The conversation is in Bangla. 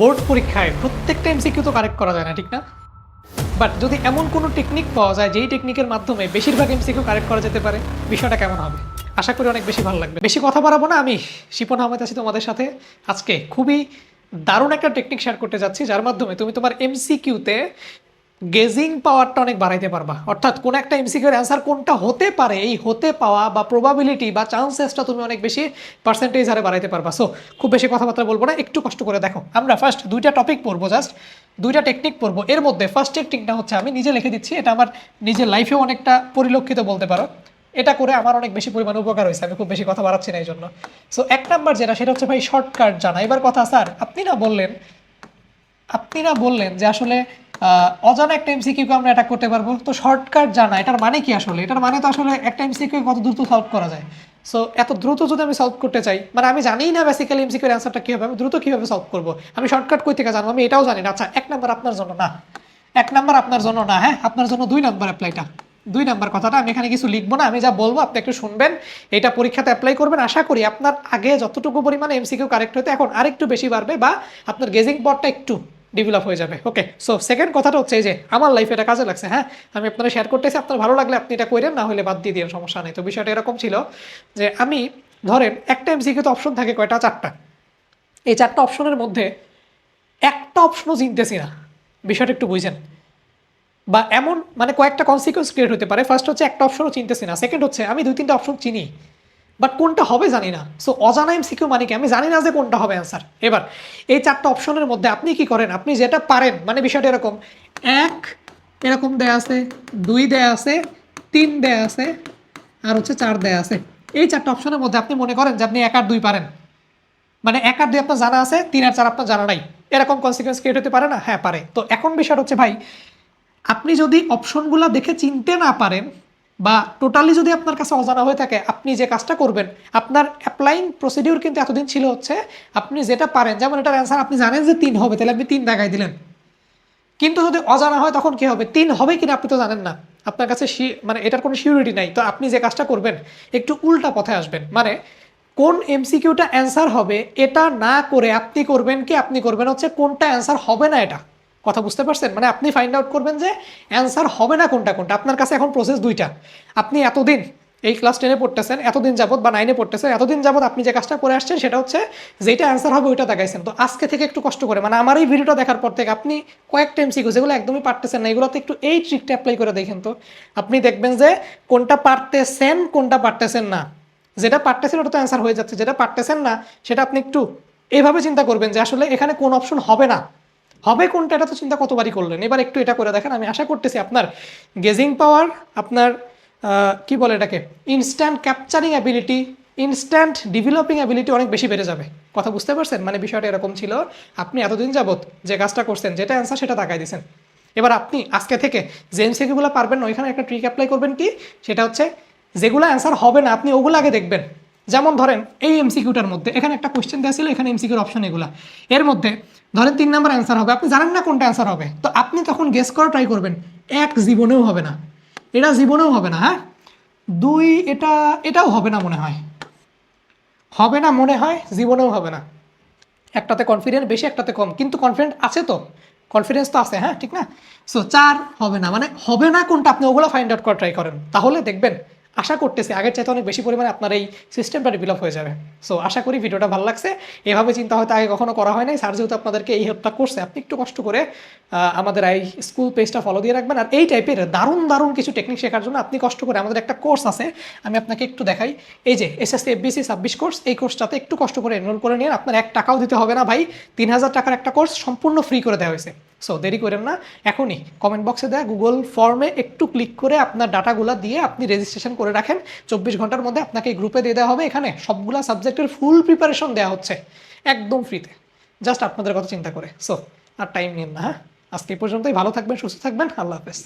বোর্ড পরীক্ষায় প্রত্যেকটা এমসিকিউ তো কারেক্ট করা যায় না, ঠিক না? বাট যদি এমন কোনো টেকনিক পাওয়া যায়, যেই টেকনিকের মাধ্যমে বেশিরভাগ এমসিকিউ কারেক্ট করা যেতে পারে, বিষয়টা কেমন হবে? আশা করি অনেক বেশি ভালো লাগবে। বেশি কথা বাড়াবো না, আমি শিপন আহমেদ আছি তোমাদের সাথে। আজকে খুবই দারুণ একটা টেকনিক শেয়ার করতে যাচ্ছি, যার মাধ্যমে তুমি তোমার এমসিকিউতে গেজিং পাওয়ারটা অনেক বাড়াইতে পারবা। অর্থাৎ কোন একটা এমসিকিউর অ্যান্সার কোনটা হতে পারে, এই হতে পাওয়া বা প্রবাবিলিটি বা চান্সেসটা তুমি অনেক বেশি পার্সেন্টেজ হারে বাড়াইতে পারবা। সো খুব বেশি কথাবার্তা বলব না, একটু কষ্ট করে দেখো। আমরা ফার্স্ট দুইটা টপিক পড়ব জাস্ট দুইটা টেকনিক পড়ব। এর মধ্যে ফার্স্ট টেকনিকটা হচ্ছে, আমি নিজে লিখে দিচ্ছি, এটা আমার নিজের লাইফেও অনেকটা পরিলক্ষিত বলতে পারো। এটা করে আমার অনেক বেশি পরিমাণে উপকার হয়েছে, আমি খুব বেশি কথা বাড়াচ্ছি না এই জন্য সো এক নাম্বার যেটা, সেটা হচ্ছে ভাই শর্টকাট জানা। এবার কথা, স্যার, আপনি না বললেন, আপনি না বললেন যে আসলে অজানা একটা এমসিকিউকে আমরা অ্যাটাক করতে পারব। তো শর্টকাট জানা, এটার মানে কি আসলে? এটার মানে তো আসলে একটা এমসিকিউ কত দ্রুত সলভ করা যায়। সো এত দ্রুত যদি আমি সলভ করতে চাই মানে আমি জানিই না বেসিক্যালি এমসিকিউর অ্যান্সারটা কী হবে, আমি দ্রুত কীভাবে সলভ করব? আমি শর্টকাট কই থেকে জানব? আমি এটাও জানি না। আচ্ছা এক নাম্বার আপনার জন্য না। এক নাম্বার আপনার জন্য না হ্যাঁ? আপনার জন্য দুই নাম্বার অ্যাপ্লাইটা দুই নাম্বার কথাটা, আমি এখানে কিছু লিখব না, আমি যা বলব আপনি একটু শুনবেন। এটা পরীক্ষাতে অ্যাপ্লাই করবেন। আশা করি আপনার আগে যতটুকু পরিমাণে এমসিকিউ কারেক্ট হতে এখন আরেকটু বেশি বাড়বে বা আপনার গেজিং পটটা একটু ডেভেলপ হয়ে যাবে। ওকে সো সেকেন্ড কথাটা হচ্ছে যে আমার লাইফে এটা কাজে লাগছে হ্যাঁ? আমি আপনারা শেয়ার করতেছি, আপনার ভালো লাগলে আপনি এটা করেন না হলে বাদ দিয়ে দিন সমস্যা নেই। তো বিষয়টা এরকম ছিল যে আমি, ধরেন একটা এমসিকিউ তো অপশন থাকে কয়টা? চারটা। এই চারটা অপশনের মধ্যে একটা অপশনও চিনতেছি না। বিষয়টা একটু বুঝেন। বা এমন মানে কয়েকটা কনসিকুয়েন্স ক্রিয়েট হতে পারে। ফার্স্ট হচ্ছে একটা অপশনও চিনতেছি না। সেকেন্ড হচ্ছে আমি দুই তিনটা অপশন চিনি। বাট কোনটা হবে জানি না। সো অজানা এমসিকিউ মানে কি? আমি জানি না যে কোনটা হবে অ্যান্সার এবার, এই চারটা অপশনের মধ্যে আপনি কি করেন? আপনি যেটা পারেন মানে বিষয়টা এরকম। এক, এরকম দেয়া আছে, দুই দেয়া আছে, তিন দেয়া আছে, আর হচ্ছে চার দেয়া আছে। এই চারটা অপশনের মধ্যে আপনি মনে করেন যে আপনি এক আর দুই পারেন। মানে এক আর দুই আপনার জানা আছে, তিন আর চার আপনার জানা নাই। এরকম কনসিকুয়েন্স ক্রিয়েট হতে পারে না? হ্যাঁ পারে। তো এখন বিষয়টা হচ্ছে, ভাই, আপনি যদি অপশনগুলো দেখে চিনতে না পারেন বা টোটালি যদি আপনার কাছে অজানা হয়ে থাকে, আপনি যে কাজটা করবেন, আপনার অ্যাপ্লাইং প্রসিডিউর কিন্তু এতদিন ছিল হচ্ছে, আপনি যেটা পারেন, যেমন এটার অ্যান্সার আপনি জানেন যে তিন হবে, তাহলে আপনি তিন দেখাই দিলেন। কিন্তু যদি অজানা হয় তখন কি হবে? তিন হবে কিনা আপনি তো জানেন না। আপনার কাছে মানে এটার কোনো সিউরিটি নাই। তো আপনি যে কাজটা করবেন, একটু উল্টা পথে আসবেন। মানে কোন এমসিকিউটা অ্যান্সার হবে, এটা না করে আপনি করবেন কি আপনি করবেন হচ্ছে, কোনটা অ্যান্সার হবে না এটা? কথা বুঝতে পারছেন? মানে আপনি ফাইন্ড আউট করবেন যে অ্যান্সার হবে না কোনটা কোনটা। আপনার কাছে এখন প্রসেস দুইটা। আপনি এতদিন এই ক্লাস টেনে পড়তেছেন, এতদিন যাবত বা নাইনে পড়তেছেন, এতদিন যাবত আপনি যে কাজটা করে আসছেন সেটা হচ্ছে যেটা অ্যান্সার হবে ওইটা দেখাইছেন। তো আজকে থেকে একটু কষ্ট করে মানে আমার এই ভিডিওটা দেখার পর থেকে আপনি কয়েকটা এমসিকিউ যেগুলো একদমই পারতেছেন না, এগুলোতে একটু এই ট্রিকটা অ্যাপ্লাই করে দেখেন তো। আপনি দেখবেন যে কোনটা পারতেছেন কোনটা পারতেছেন না। যেটা পারতেছেন ওটা তো অ্যান্সার হয়ে যাচ্ছে, যেটা পারতেছেন না, সেটা আপনি একটু এইভাবে চিন্তা করবেন যে আসলে এখানে কোন অপশন হবে না। হবে কোনটা এটা তো চিন্তা কতবারই করলেন? এবার একটু এটা করে দেখেন, আমি আশা করতেছি আপনার গেজিং পাওয়ার, আপনার কি বলে এটাকে? Instant capturing ability instant developing ability অনেক বেশি বেড়ে যাবে। কথা বুঝতে পারছেন? মানে বিষয়টা এরকম ছিল, আপনি এতদিন যাবত যে কাজটা করছেন, যেটা অ্যান্সার সেটা তাকাই দিয়েছেন এবার আপনি আজকে থেকে যে এমসিকিউগুলো পারবেন ওইখানে একটা ট্রিক অ্যাপ্লাই করবেন কি? সেটা হচ্ছে, যেগুলো অ্যান্সার হবে না, আপনি ওগুলো আগে দেখবেন। যেমন ধরেন, এই এমসিকিউটার মধ্যে, এখানে একটা কোয়েশ্চেন দেওয়া ছিল, এখানে এমসিকিউর অপশন এগুলো। এর মধ্যে, ধরেন তিন নাম্বার অ্যান্সার হবে। আপনি জানেন না কোনটা অ্যান্সার হবে? তো আপনি তখন গেস করা ট্রাই করবেন, এক জীবনেও হবে না। এটা জীবনেও হবে না হ্যাঁ? দুই, এটা, এটাও হবে না মনে হয়। হবে না মনে হয়, জীবনেও হবে না। একটাতে কনফিডেন্স বেশি একটাতে কম। কিন্তু কনফিডেন্ট আছে তো। কনফিডেন্স তো আছে হ্যাঁ? ঠিক না? সো চার হবে না। মানে হবে না কোনটা আপনি ওগুলো ফাইন্ড আউট করা ট্রাই করেন। তাহলে দেখবেন আশা করতেছি, আগের চাইতে অনেক বেশি পরিমাণে আপনার এই সিস্টেমটা ডেভেলপ হয়ে যাবে। সো আশা করি ভিডিওটা ভালো লাগছে। এভাবে চিন্তা হয়তো আগে কখনো করা হয় নাই। স্যার যেহেতু আপনাদেরকে এই হেল্পটা করছে, আপনি একটু কষ্ট করে আমাদের এই স্কুল পেজটা ফলো দিয়ে রাখবেন। আর এই টাইপের দারুণ দারুণ কিছু টেকনিক শেখার জন্য আপনি কষ্ট করে আমাদের একটা কোর্স আছে, আমি আপনাকে একটু দেখাই। এই যে এসএসসি এফবিসি ছাব্বিশ কোর্স এই কোর্সটাতে একটু কষ্ট করে এনরোল করে নিন। আপনার এক টাকাও দিতে হবে না ভাই। তিন হাজার টাকার একটা কোর্স সম্পূর্ণ ফ্রি করে দেওয়া হয়েছে। সো দেরি করেন না। এখনই কমেন্ট বক্সে দেয়া গুগল ফর্মে একটু ক্লিক করে আপনার ডাটাগুলো দিয়ে আপনি রেজিস্ট্রেশন করে রাখেন। চব্বিশ ঘণ্টার মধ্যে আপনাকে গ্রুপে দিয়ে দেওয়া হবে। এখানে সবগুলা সাবজেক্টের ফুল প্রিপারেশন দেওয়া হচ্ছে। একদম ফ্রিতে জাস্ট আপনাদের কথা চিন্তা করে। সো আর টাইম নিন না হ্যাঁ? আজকে এই পর্যন্তই। ভালো থাকবেন, সুস্থ থাকবেন। আল্লাহ হাফেজ।